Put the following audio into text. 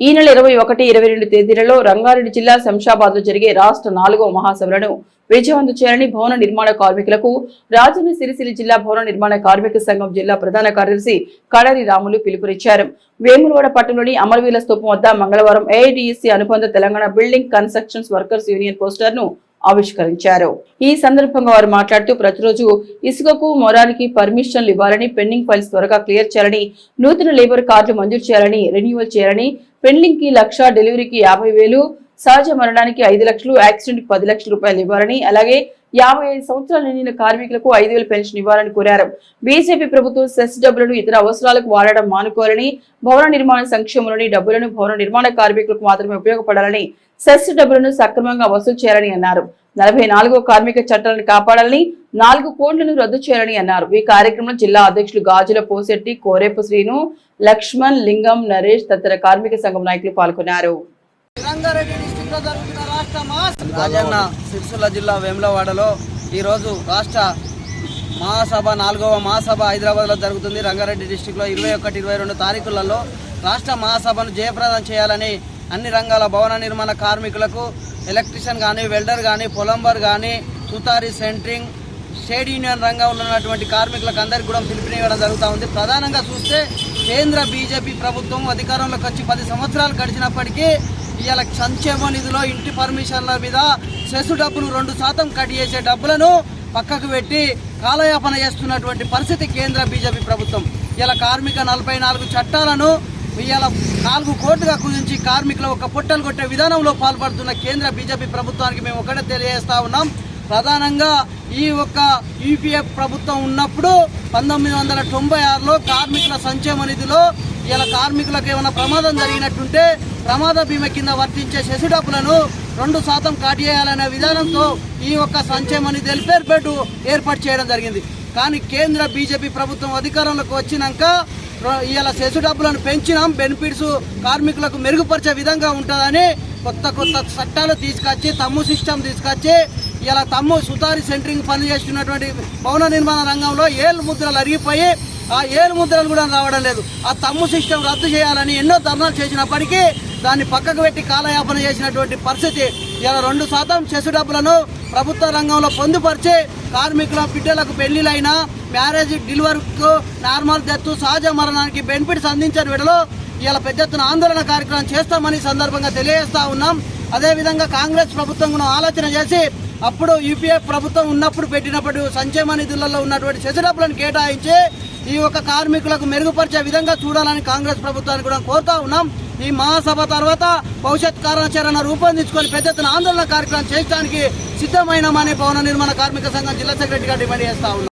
ఈ నెల ఇరవై ఒకటి ఇరవై రెండు తేదీలలో రంగారెడ్డి జిల్లా శంషాబాద్లో జరిగే రాష్ట్ర నాలుగో మహాసభలను విజయవంతం చేయాలని భవన నిర్మాణ కార్మికులకు రాజన్న సిరిసిల్ల జిల్లా భవన నిర్మాణ కార్మిక సంఘం జిల్లా ప్రధాన కార్యదర్శి కడరి రాములు పిలుపునిచ్చారు. వేములవాడ పట్టణంలోని అమరవీల స్తూపం వద్ద మంగళవారం ఏఐడిఎస్సీ అనుబంధ Telangana building constructions workers union పోస్టర్ను ఆవిష్కరించారు. ఈ సందర్భంగా వారు మాట్లాడుతూ ప్రతిరోజు ఇసుకకు మొరానికి పర్మిషన్లు ఇవ్వాలని పెండింగ్ ఫైల్స్ త్వరగా క్లియర్ చేయాలని నూతన లేబర్ కార్డులు మంజూరు చేయాలని రెన్యువల్ చేయాలని పెండింగ్కి లక్ష డెలివరీకి యాభై వేలు సహజ మరణానికి ఐదు లక్షలు యాక్సిడెంట్ పది లక్షల రూపాయలు ఇవ్వాలని అలాగే యాభై ఐదు సంవత్సరాలు నిండిన కార్మికులకు ఐదు వేల పెన్షన్ ఇవ్వాలని కోరారు. బీజేపీ ప్రభుత్వం సెస్ డబ్బులను ఇతర అవసరాలకు వాడడం మానుకోవాలని భవన నిర్మాణ సంక్షేమంలోని డబ్బులను భవన నిర్మాణ కార్మికులకు మాత్రమే ఉపయోగపడాలని సెస్ డబ్బులను సక్రమంగా వసూలు చేయాలని అన్నారు. నలభై నాలుగో కార్మిక చట్టాలను కాపాడాలని నాలుగు కోట్లను రద్దు చేయాలని అన్నారు. ఈ కార్యక్రమంలో జిల్లా అధ్యక్షులు గాజుల పోసెట్టి కోరేపు శ్రీను లక్ష్మణ్ లింగం నరేష్ తదితర కార్మిక సంఘం నాయకులు పాల్గొన్నారు. రంగారెడ్డి జరుగుతున్న రాష్ట్ర రాజన్న సిరిసిల్ల జిల్లా వేములవాడలో ఈరోజు రాష్ట్ర మహాసభ నాలుగవ మహాసభ హైదరాబాద్లో జరుగుతుంది. రంగారెడ్డి డిస్టిక్లో ఇరవై ఒకటి ఇరవై రెండు తారీఖులలో రాష్ట్ర మహాసభను జయప్రదం చేయాలని అన్ని రంగాల భవన నిర్మాణ కార్మికులకు ఎలక్ట్రీషియన్ కానీ వెల్డర్ కానీ పొలంబర్ కానీ సుతారీ సెంట్రింగ్ స్టేట్ యూనియన్ రంగంలో ఉన్నటువంటి కార్మికులకు అందరికీ కూడా పిలుపునివ్వడం జరుగుతూ ఉంది. ప్రధానంగా చూస్తే కేంద్ర బీజేపీ ప్రభుత్వం అధికారంలోకి వచ్చి పది సంవత్సరాలు గడిచినప్పటికీ ఇవాళ సంక్షేమ నిధిలో ఇంటి పర్మిషన్ల మీద సెసు డబ్బులు రెండు శాతం కట్ చేసే డబ్బులను పక్కకు పెట్టి కాలయాపన చేస్తున్నటువంటి పరిస్థితి కేంద్ర బీజేపీ ప్రభుత్వం. ఇలా కార్మిక నలభై నాలుగు చట్టాలను ఇవాళ నాలుగు కోట్లుగా కుదించి కార్మికులు ఒక పుట్టలు కొట్టే విధానంలో పాల్పడుతున్న కేంద్ర బీజేపీ ప్రభుత్వానికి మేము ఒకటే తెలియజేస్తా ఉన్నాం. ప్రధానంగా ఈ ఒక్క యూపీఎఫ్ ప్రభుత్వం ఉన్నప్పుడు పంతొమ్మిది వందల తొంభై ఆరులో కార్మికుల సంక్షేమ నిధిలో ఇలా కార్మికులకు ఏమైనా ప్రమాదం జరిగినట్టుంటే ప్రమాద బీమా కింద వర్తించే శశు డబ్బులను రెండు శాతం కాటేయాలనే విధానంతో ఈ ఒక్క సంక్షేమ నిధి వెల్ఫేర్ బెడ్ ఏర్పాటు చేయడం జరిగింది. కానీ కేంద్ర బీజేపీ ప్రభుత్వం అధికారంలోకి వచ్చినాక ఇలా సెసు డబ్బులను పెంచినాం బెనిఫిట్స్ కార్మికులకు మెరుగుపరిచే విధంగా ఉంటుందని కొత్త కొత్త చట్టాలు తీసుకొచ్చి తమ్ము సిస్టమ్ తీసుకొచ్చి ఇలా తమ్ము సుతారి సెంటరింగ్ పనిచేస్తున్నటువంటి భవన నిర్మాణ రంగంలో ఏళ్ళు ముద్రలు అరిగిపోయి ఆ ఏలు ముద్రలు కూడా రావడం లేదు. ఆ తమ్ము సిస్టమ్ రద్దు చేయాలని ఎన్నో ధర్నాలు చేసినప్పటికీ దాన్ని పక్కకు పెట్టి కాలయాపన చేసినటువంటి పరిస్థితి ఇలా రెండు శాతం చెసు డబ్బులను ప్రభుత్వ రంగంలో పొందుపరిచి కార్మికుల బిడ్డలకు పెళ్ళిలైనా మ్యారేజ్ డెలివరీకు నార్మల్ డెత్ సహజ మరణానికి బెనిఫిట్స్ అందించని విడలో ఇలా పెద్ద ఎత్తున ఆందోళన కార్యక్రమం చేస్తామని సందర్భంగా తెలియజేస్తా ఉన్నాం. అదేవిధంగా కాంగ్రెస్ ప్రభుత్వం కూడా ఆలోచన చేసి అప్పుడు యూపీఏ ప్రభుత్వం ఉన్నప్పుడు పెట్టినప్పుడు సంక్షేమ నిధులలో ఉన్నటువంటి సెసు డబ్బులను కేటాయించి ఈ యొక్క కార్మికులకు మెరుగుపరిచే విధంగా చూడాలని కాంగ్రెస్ ప్రభుత్వాన్ని కూడా కోరుతా ఉన్నాం. ఈ మహాసభ తర్వాత భవిష్యత్ కార్యాచరణ రూపొందించుకొని పెద్ద ఎత్తున ఆందోళన కార్యక్రమం చేయడానికి సిద్ధమైనమని భవన నిర్మాణ కార్మిక సంఘం జిల్లా సెక్రటరీగా డిమాండ్ చేస్తా ఉన్నాం.